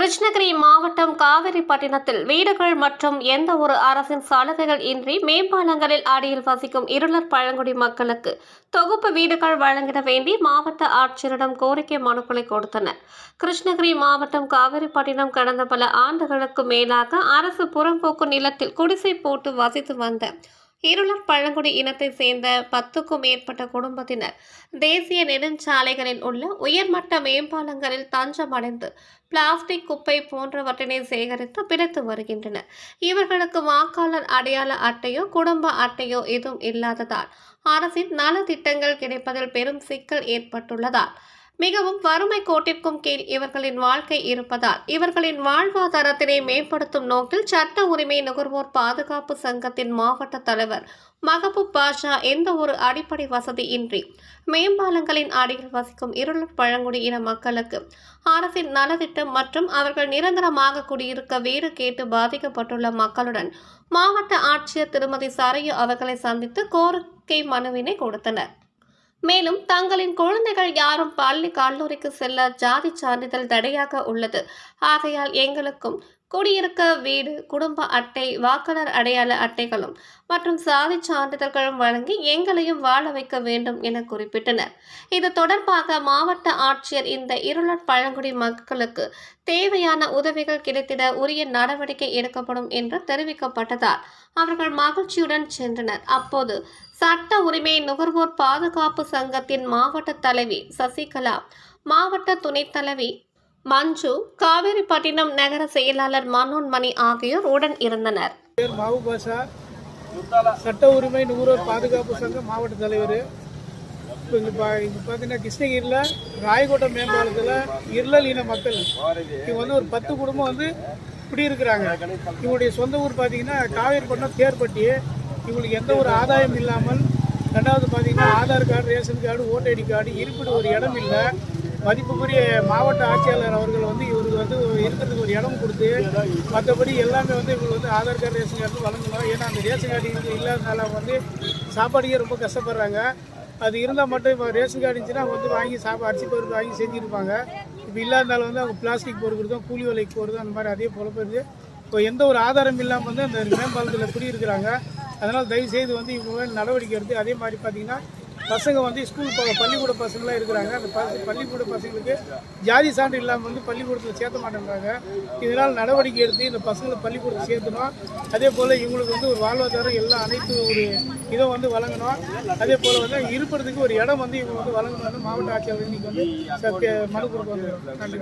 கிருஷ்ணகிரி மாவட்டம் காவிரிப்பட்டினத்தில் வீடுகள் மற்றும் எந்த ஒரு அரசின் சலுகைகள் இன்றி மேம்பாலங்களில் அடியில் வசிக்கும் இருளர் பழங்குடி மக்களுக்கு தொகுப்பு வீடுகள் வழங்கிட வேண்டி மாவட்ட ஆட்சியரிடம் கோரிக்கை மனுக்களை கொடுத்தனர். கிருஷ்ணகிரி மாவட்டம் காவிரிப்பட்டினம் கடந்த பல ஆண்டுகளுக்கு மேலாக அரசு புறம்போக்கு நிலத்தில் குடிசை போட்டு வசித்து வந்த இருளர் பழங்குடி இனத்தைச் சேர்ந்த பத்துக்கும் மேற்பட்ட குடும்பத்தினர். தேசிய நெடுஞ்சாலைகளில் உள்ள உயர்மட்ட மேம்பாலங்களில் தஞ்சமடைந்து பிளாஸ்டிக் குப்பை போன்றவற்றினை சேகரித்து பிடித்து வருகின்றனர். இவர்களுக்கு வாக்காளர் அடையாள அட்டையோ குடும்ப அட்டையோ எதுவும் இல்லாததால் அரசின் நலத்திட்டங்கள் கிடைப்பதில் பெரும் சிக்கல் ஏற்பட்டுள்ளதால் மிகவும் வறுமை கோட்டிற்கும் கீழ் இவர்களின் வாழ்க்கை இருப்பதால் இவர்களின் வாழ்வாதாரத்தினை மேம்படுத்தும் நோக்கில் சட்ட உரிமை நுகர்வோர் பாதுகாப்பு சங்கத்தின் மாவட்ட தலைவர் மகபூப் பாஷா எந்த ஒரு அடிப்படை வசதியின்றி மேம்பாலங்களின் அடியில் வசிக்கும் இருளர் பழங்குடி இன மக்களுக்கு அரசின் நலத்திட்டம் மற்றும் அவர்கள் நிரந்தரமாக குடியிருக்க வீடு கேட்டு பாதிக்கப்பட்டுள்ள மக்களுடன் மாவட்ட ஆட்சியர் திருமதி சரையு அவர்களை சந்தித்து கோரிக்கை மனுவினை கொடுத்தனர். மேலும் தங்களின் குழந்தைகள் யாரும் பள்ளி கல்லூரிக்கு செல்ல ஜாதி சான்றிதழ் தடையாக உள்ளது. ஆகையால் எங்களுக்கும் குடியிருக்க வீடு குடும்ப அட்டை வாக்காளர் அடையாள அட்டைகளும் மற்றும் சாதி சான்றிதழ்களும் வழங்கி எங்களையும் வாழ வைக்க வேண்டும் என குறிப்பிட்டனர். இது தொடர்பாக மாவட்ட ஆட்சியர் இந்த இருளர் பழங்குடி மக்களுக்கு தேவையான உதவிகள் கிடைத்திட உரிய நடவடிக்கை எடுக்கப்படும் என்று தெரிவிக்கப்பட்டதால் அவர்கள் மகிழ்ச்சியுடன் சென்றனர். அப்போது சட்ட உரிமை நுகர்வோர் பாதுகாப்பு சங்கத்தின் மாவட்ட தலைவி சசிகலா மாவட்ட துணைத் தலைவி மஞ்சு காவேரிப்பட்டினம் நகர செயலாளர் மனோன்மணி ஆகியோர் உடன் இருந்தனர். பேர் சட்ட உரிமை நுகர்வோர் பாதுகாப்பு சங்க மாவட்ட தலைவர். இப்போ இங்கே பா இங்கே பார்த்தீங்கன்னா கிருஷ்ணகிரியில் ராயக்கோட்டை மேம்பாலத்தில் இருளல் இன மக்கள். இவங்க வந்து ஒரு பத்து குடும்பம் வந்து குடியிருக்கிறாங்க. இவங்களுடைய சொந்த ஊர் பார்த்தீங்கன்னா காவேரிப்பட்டினம் தேர்பட்டி இவங்களுக்கு எந்த ஒரு ஆதாயம் இல்லாமல் ரெண்டாவது பார்த்தீங்கன்னா ஆதார் கார்டு ரேஷன் கார்டு ஓட்டு ஐடி கார்டு இருப்பிட ஒரு இடம் இல்லை. மதிப்புக்குரிய மாவட்ட ஆட்சியாளர் அவர்கள் வந்து இவருக்கு வந்து இருக்கிறதுக்கு ஒரு இடம் கொடுத்து மற்றபடி எல்லாமே வந்து இவங்களுக்கு வந்து ஆதார் கார்டு ரேஷன் கார்டு வழங்கணும். ஏன்னா அந்த ரேஷன் கார்டு இங்கே இல்லாதனால வந்து சாப்பாடுக்கே ரொம்ப கஷ்டப்படுறாங்க. அது இருந்தால் மட்டும் இப்போ ரேஷன் கார்டு இருந்துச்சுன்னா வந்து வாங்கி சாப்பா அரிசி பருப்பு வாங்கி செஞ்சுருப்பாங்க. இப்போ இல்லாதனால வந்து அவங்க பிளாஸ்டிக் பொறுக்கிறதும் கூலி விலைக்கு போகிறதும் அந்த மாதிரி அதே பொழப்பு இப்போ எந்த ஒரு ஆதாரம் இல்லாமல் வந்து அந்த மேம்பாலத்தில் குடியிருக்கிறாங்க. அதனால் தயவுசெய்து வந்து இவங்க நடவடிக்கை எடுத்து அதே மாதிரி பார்த்தீங்கன்னா பசங்க வந்து ஸ்கூல் போக பள்ளிக்கூட பசங்களாம் இருக்கிறாங்க. அந்த பச பள்ளிக்கூட பசங்களுக்கு ஜாதி சான்று இல்லாமல் வந்து பள்ளிக்கூடத்தில் சேர்த்த மாட்டேங்கிறாங்க இதனால் நடவடிக்கை எடுத்து இந்த பசங்களை பள்ளிக்கூடத்தில் சேர்த்தணும் அதே போல் இவங்களுக்கு வந்து ஒரு வாழ்வாதாரம் எல்லாம் அனைத்து ஒரு இதை வந்து வழங்கணும். அதே போல் வந்து இருப்பதுக்கு ஒரு இடம் வந்து இவங்க வந்து வழங்கணும்னு மாவட்ட ஆட்சியாளர் இன்னைக்கு வந்து மனு கொடுக்க வந்து நன்றி